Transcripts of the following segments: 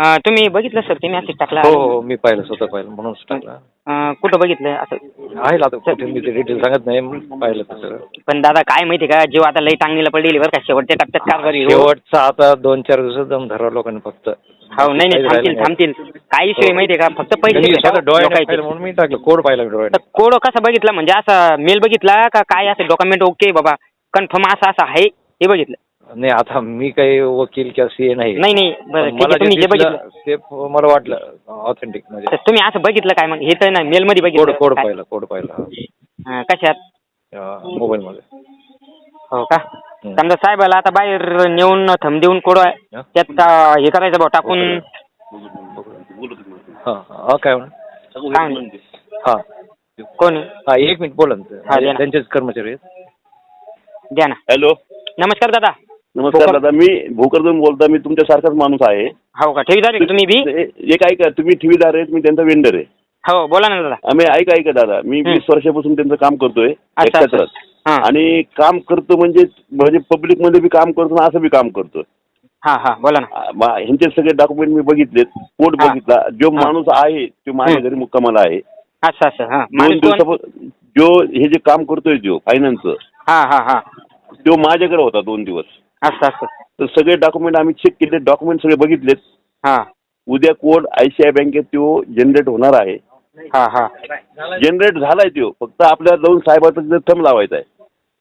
अं, तुम्ही बघितलं सर ते मेसेज टाकला हो हो मी पाहिलं स्वतः पाहिलं म्हणूनच टाकला. अं, कुठं बघितलं असं? आहे आता कुठे मी ते डिटेल सांगत नाही म्हणून पाहिलं तसं पण दादा काय माहिती का जीव आता लई टांगणीला पडलेली बरं का शेवटच्या टप्प्यात कारभारी हो. शेवटचा आता दोन चार दिवसात दम धरावं लोकांनी फक्त. हो नाही नाही थांबतील थांबतील. काय विषय माहिती आहे का फक्त पैसे मी भेटावं स्वतः डोळ्याने लोकांचे. पाहिलं म्हणून मी टाकलं कोड पाहिला मी डोळ्याने. कोड कसं बघितलं म्हणजे असं मेल बघितला का काय असं डॉक्युमेंट ओके बाबा कन्फर्म असं असं आहे हे बघितलं. नाही आता मी काही वकील किंवा सीए नाही. नाही नाही बरं पण ठीक मला आहे तुम्ही जे जे दिसलं, बघितलं. ते मला वाटलं ऑथेंटिक तर म्हणजे तुम्ही असं बघितलं काय मग? हे तर नाही मेलमध्ये कोड बघितलं. कोड काय? पाहिला कोड पाहिला हां, कशात? मोबाईल मध्ये हो का. समजा साहेबाला आता बाहेर नेऊन थंब देऊन कोड आहे हं? त्यात अं, हे करायचं भाऊ टाकून. हा हा काय म्हणा? काय म्हणते? हा. कोण? हा एक मिनिट बोला ना. हा, द्या ना. त्यांचेच कर्मचारी आहेत. द्या ना. हॅलो. नमस्कार दादा. नमस्कार दादा मी भोकरदून बोलता मी तुमच्यासारखाच माणूस आहे. हो का? ठेवीदार आहे का तुम्ही बी? ए- एक ऐका तुम्ही ठेवीदार आहेत मी त्यांचा वेंडर आहे. हो बोला ना दादा. आम्ही ऐका ऐका दादा मी हं. वीस वर्षापासून त्यांचं काम करतोय एक अच्छा, अच्छा. क्षेत्रात. हां. आणि काम करतो म्हणजे म्हणजे पब्लिकमध्ये बी काम करतो आणि असं बी काम करतो हां हां बोला ना. आ, मा- ह्यांचे सगळे डॉक्युमेंट मी बघितलेत हां. बघितला. जो हां. माणूस आहे तो माझ्या हं. घरी मुक्कामाला आहे. असं असं हां. दोन माणूस कोण? दिवसापासून जो हे जे काम करतोय जो फायनान्सचं हां हां हां. तो माझ्याकडे होता दोन दिवस. असं असं. तर सगळे डॉक्युमेंट आम्ही चेक केले डॉक्युमेंट सगळे बघितलेत. हां. उद्या कोड आयसीआय बँकेत तो जनरेट होणार आहे. हां हां. जनरेट झालाय तो फक्त आपल्याला जाऊन साहेबाचा तिथे थंब लावायचा आहे.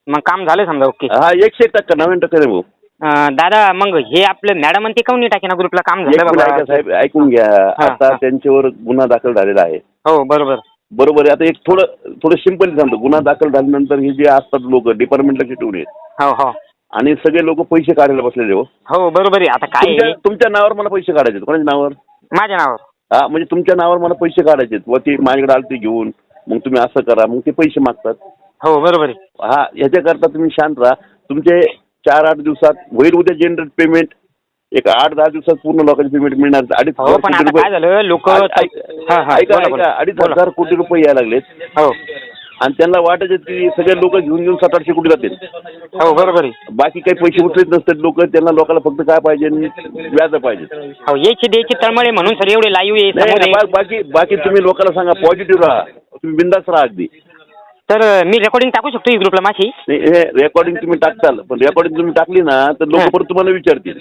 मग काम झालं समजा ओके. हा एकशे एक टक्का नव्याण्णव टक्का नाही भाऊ. अं, दादा मग हे आपलं मॅडम ते काऊन नाही टाके ना ग्रुपला काम एक झालं मिनिट ऐका बाबा साहेब ऐकून घ्या. हा, आता हा. त्यांच्यावर गुन्हा दाखल झालेला आहे. हो बरोबर. बरोबर आहे. आता एक थोडं थोडं सिंपल सांगतो. गुन्हा दाखल झाल्यानंतर हे जे असतात लोक डिपार्टमेंटला चिटवून येत. हो हो. आणि सगळे लोक पैसे काढायला बसलेले हो. हो बरोबर आहे. आता काय तुमच्या आहे, तुमच्या नावावर मला पैसे काढायचे आहेत. कोणाच्या नावावर? माझ्या नावावर. हा म्हणजे तुमच्या नावावर मला पैसे काढायचे आहेत. व ते माझ्याकडे आले ते घेऊन. मग तुम्ही असं करा. मग ते पैसे मागतात. हो बरोबर आहे. हा याच्याकरता तुम्ही शांत राहा. तुमचे चार आठ दिवसात होईल उद्या जनरेट पेमेंट एक आठ दहा दिवसात पूर्ण लोकांचे पेमेंट मिळणार. अडीच हो हजार पण कोटी आता काय रुपये झालं? लोक ऐ- ऐ- हां हां ऐका बोला, बोला. ऐका अडीच बोला. हजार कोटी रुपये यायला लागलेत. हो. आणि त्यांना वाटायचे की सगळे लोक घेऊन घेऊन सात आठशे कोटी जातील. हो बरोबर आहे. बाकी काही पैसे उचलत नसतात लोक त्यांना लोकांना फक्त काय पाहिजे व्याज पाहिजे. हो यायची द्यायची तळमळे म्हणून सर एवढे लाईव्ह आहे समोर बाकी बाकी तुम्ही लोकांना सांगा पॉझिटिव्ह राहा. तुम्ही बिंदास राहा अगदी. तर मी रेकॉर्डिंग टाकू शकतो ही ग्रुपला माझी नाही, हे रेकॉर्डिंग तुम्ही टाकताल पण रेकॉर्डिंग तुम्ही टाकली ना तर लोक. परत तुम्हाला विचारतील.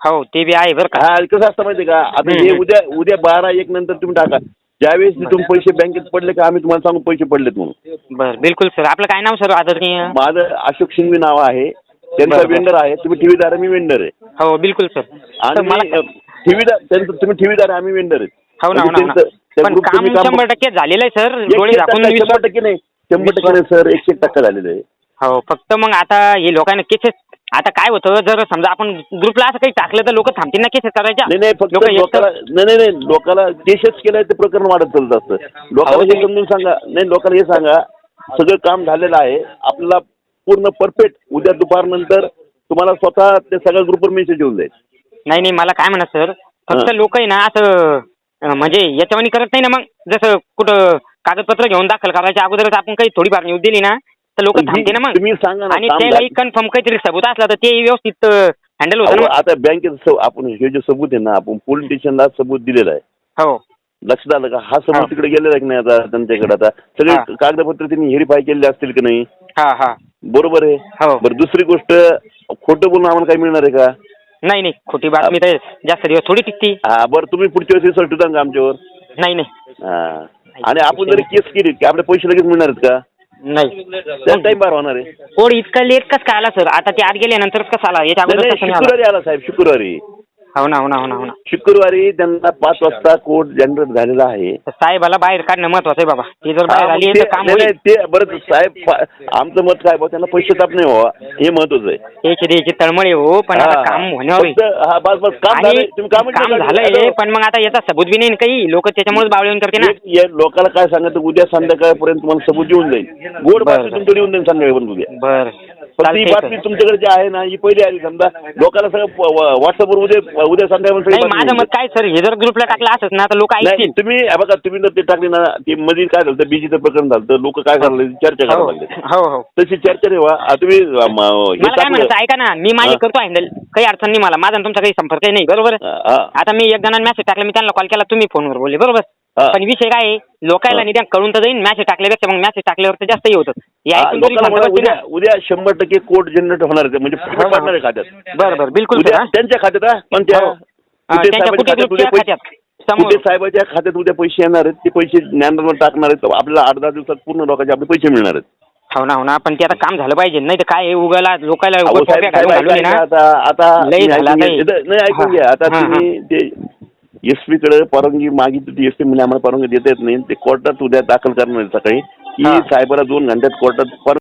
हो ते बी आहे बरं का. हा कसं असतं माहिती का? आता हम्म. हे उद्या उद्या बारा एक नंतर तुम्ही टाका. ज्यावेळेस तिथून पैसे बँकेत पडले का आम्ही तुम्हाला सांगू पैसे पडलेत म्हणून. बरं बिलकुल सर. आपलं काय नाव सर आदरणीय? माझं अशोक सिंघवी नाव आहे. त्यांचा बरं. वेंडर आहे. तुम्ही ठेवीदार आहे, मी वेंडर आहे. हो बिलकुल सर. आणि मला मी, अ, ठेवीदार त्यांचं तुम्ही ठेवीदार आहे, आम्ही वेंडर आहे. हो ना हो ना, हो ना. पण काम शंभर टक्के झालेलं आहे सर. डोळे झाकून वीस- शंभर टक्के नाही. शंभर टक्के नाही सर. एकशे एक टक्का झालेलं आहे. हो फक्त मग आता हे लोकांना केसेस आता काय होतं जर समजा आपण ग्रुपला असं काही टाकलं तर लोक थांबतील ना केसेस करायच्या? नाही नाही फक्त लोकं एक तर- लोकांना नाही नाही नाही लोकांना देशच केलंय ते प्रकरण वाढत चालत असतं. लोकांना हे समजून सांगा. नाही लोकांना हे सांगा. सगळं काम झालेलं आहे. आपल्याला पूर्ण परफेक्ट. उद्या दुपारनंतर तुम्हाला स्वतः त्या सगळ्या ग्रुपवर मेसेज येऊन जाईल. नाही नाही मला काय म्हणत सर फक्त हां. लोक आहे ना असं अं, म्हणजे याच्यावानी करत नाही ना मग? जसं कुठं कागदपत्र घेऊन दाखल करायच्या अगोदरच आपण काही थोडीफार न्यूज दिली ना तर लोक थांबते ना मग. तुम्ही सांगा ना आणि काम त्यालाही कन्फर्म काहीतरी सबूत असला तर ते व्यवस्थित हँडल होतं अहो, ना मग. आता बँकेत स- आपण हे जे सबूत आहे ना आपण पोलीस स्टेशनला सबूत दिलेला आहे. हो. लक्षात आलं का? हा हा. सबूत तिकडे गेलेला की नाही आता त्यांच्याकडे आता? सगळे हा. कागदपत्र त्यांनी व्हेरीफाय केलेले असतील की नाही? हा हा. बरोबर आहे. हो. बरं दुसरी गोष्ट खोटं बोलून आम्हाला काय मिळणार आहे का? नाही नाही. खोटी बातमी तर जास्त दिवस थोडी टिकती. हा बरं तुम्ही पुढच्या वेळेस रिसल्ट होता का आमच्यावर? नाही नाही. हा. आणि आपण जरी केस केली की आपले पैसे लगेच मिळणार आहेत का? नाही. त्या टाइम बार होणार आहे. कोड इतका लेट कसं काय आला सर आता ते आत गेल्यानंतरच कसं आला? याच्या नाही, अगोदर नाही, कसं नाही आला? शुक्रवारी आला साहेब शुक्रवारी. हो ना हो ना हो ना हो ना. शुक्रवारी त्यांना पाच वाजता कोर्ट जनरेट झालेला आहे. तर साहेबाला बाहेर काढणं महत्वाचं आहे बाबा. ते जर बाहेर आली तर काम होईल. ते बरं साहेब पा- आमचं मत काय बा त्यांना पैसे ताप नाही व्हावा. हे महत्वाचं आहे. याची द्यायची तळमळे हो पण आता हा, काम होण्यावर आहे. फक्त- हा बस बस काम आणि झालंय. तुम्ही काम काम झालंय पण मग आता याचा सबूत बी नाही ना काही. लोक त्याच्यामुळेच बावळीवन करते ना. लोकांना काय सांगायचं उद्या संध्याकाळपर्यंत तुम्हाला सबूत येऊन जाईल. गोड बरं, बरं. तुमच्याकडे येऊन जाईल संध्याकाळपर्यंत उद्या. बर. ही चालतंय, बातमी सर. तुमच्याकडे जी आहे ना ही पहिली आली समजा. लोकांना सगळं व्हॉट्सअपवर उद्या उद्या संध्याकाळी सगळी नाही बातमी माझं येईल. मत काय सर? हे जर ग्रुपला टाकलं असत ना तर लोक नाही ऐकतील. तुम्ही हे बघा तुम्ही जर ते टाकले ना ते मध्ये काय झालं बीजीचं प्रकरण झालं तर लोक काय करायला लागले, चर्चा हो करायला लागले. हो हो. तशी चर्चा नाही व्हा. तुम्ही अं, म, हे मला काय टाकलं. म्हणायचं ऐका ना मी माझे हा. करतो हँडल काही अडचण नाही मला. माझा आणि तुमचा काही संपर्क नाही बरोबर? हा, हा. आता मी एक जणांना मेसेज टाकला मी त्यांना कॉल केला तुम्ही फोनवर बोलले बरोबर? हा. पण विषय काय आहे लोकायला हा. निदान कळून तर जाईल मेसेज टाकल्यापेक्षा मग मेसेज टाकल्यावर तर जास्त हे होतं हे हा, ऐकून तरी लोकांना म्हणा, समजा बसते उद्या ना. उद्या शंभर टक्के कोड जनरेट होणार आहे म्हणजे हा, हा. पडणार आहे खात्यात बरं बरं बिलकुल उद्या हा. त्यांच्या खात्यात हा, पण त्या हो. हा, कुठे त्यांच्या साहेबाच्या कुठे खात्यात उद्या ग्रुपच्या पैसे खात्यात समोर कुठे साहेबाच्या खात्यात उद्या पैसे येणार आहेत ते पैसे ज्ञानरावर टाकणार आहेत आपल्याला आठ दहा दिवसात पूर्ण लोकांचे आपले पैसे मिळणार आहेत हो ना हो ना पण ते आता काम झालं पाहिजे नाही तर काय आहे, उगाला लोकायला अहो, उगाच साहेब टोप्या साहेब घालून घालून ऐका आहे ना, ना आता आता तुम्ही झालं ऐकून घ्या. आता हे. इथं- नाही ऐकून हा, घ्या आता हा, हा. तुम्ही ते एसपी कडे परवानगी मागितली ती एसपी म्हणजे आम्हाला परवानगी देता येत नाही ते कोर्टात उद्या दाखल करणार आहेत सकाळी की हा. साहेबाला दोन घंट्यात कोर्टात